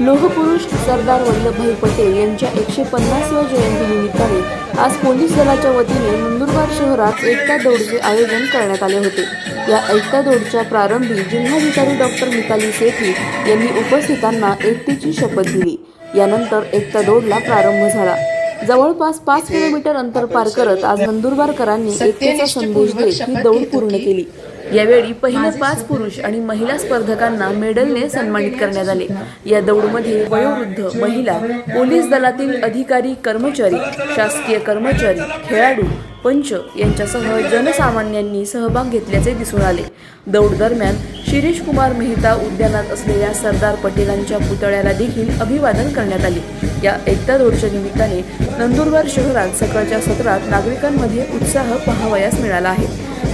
लोहपुरुष सरदार वल्लभभाई पटेल यांच्या एकशे पन्नासव्या जयंतीनिमित्ताने आज पोलीस दलाच्या वतीने नंदुरबार शहरात एकता दौडचे आयोजन करण्यात आले होते. या एकता दौडच्या प्रारंभी जिल्हाधिकारी डॉक्टर मिताली सेठी यांनी उपस्थितांना एकतेची शपथ दिली. यानंतर एकता दौडला प्रारंभ झाला. जवळपास पाच किलोमीटर अंतर पार करत आज नंदुरबारकरांनी एकतेचा संदेश देत ही दौड पूर्ण केली. यावेळी पहिले पाच पुरुष आणि महिला स्पर्धकांना मेडलने सन्मानित करण्यात आले. या दौडमध्ये वयोवृद्ध महिला पोलीस दलातील अधिकारी कर्मचारी शासकीय कर्मचारी खेळाडू पंच यांच्यासह जनसामान्यांनी सहभाग घेतल्याचे दिसून आले. दौड दरम्यान शिरीष कुमार मेहता उद्यानात असलेल्या सरदार पटेलांच्या पुतळ्याला देखील अभिवादन करण्यात आले. या एकता दौडच्या निमित्ताने नंदुरबार शहरात सकाळच्या सत्रात नागरिकांमध्ये उत्साह पाहावयास मिळाला आहे.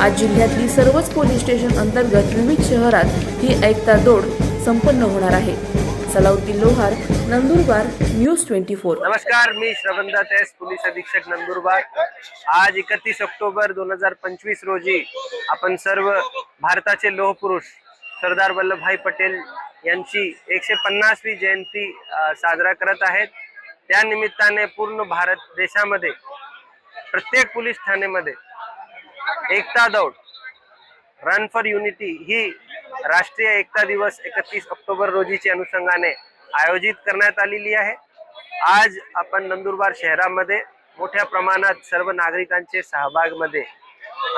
आज जिल्ह्यातली सर्वच पोलीस स्टेशन अंतर्गत विविध शहरात ही एकता दौड संपन्न होणार आहे. Salauddin Lohar Nandurbar news twenty four. नमस्कार मी श्रवंदा एस पोलीस अधीक्षक नंदुरबार. आज एकतीस ऑक्टोबर दोन हजार पंचवीस रोजी आपण सर्व भारताचे लोहपुरुष सरदार वल्लभभाई पटेल यांची एकशे पन्नासवी जयंती साजरा करत आहेत. त्या निमित्ताने पूर्ण भारत देशामध्ये प्रत्येक पोलीस ठाण्यामध्ये एकता दौड रन फॉर युनिटी ही राष्ट्रीय एकता दिवस एकतीस ऑक्टोबर रोजीच्या अनुषंगाने आयोजित करण्यात आलेली आहे. आज आपण नंदुरबार शहरामध्ये मोठ्या प्रमाणात सर्व नागरिकांचे सहभागमध्ये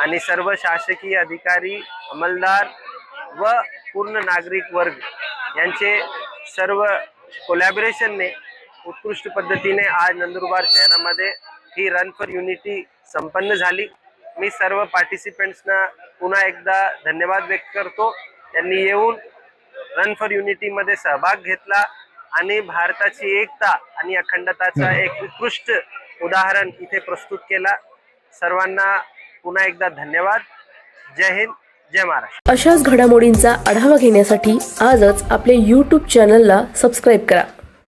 आणि सर्व शासकीय अधिकारी अंमलदार व पूर्ण नागरिक वर्ग यांचे सर्व कोलॅबरेशनने उत्कृष्ट पद्धतीने आज नंदुरबार शहरामध्ये ही रन फॉर युनिटी संपन्न झाली. मी सर्व पार्टिसिपेंट्सना पुन्हा एकदा धन्यवाद व्यक्त करतो. त्यांनी येऊन रन फॉर युनिटी मध्ये सहभाग घेतला आणि भारताची एकता आणि अखंडताचा एक उत्कृष्ट उदाहरण इथे प्रस्तुत केला. सर्वांना पुन्हा एकदा धन्यवाद. जय हिंद जय महाराष्ट्र. अशाच घडामोडींचा आढावा घेण्यासाठी आजच आपल्या यूट्यूब चॅनलला सबस्क्राईब करा.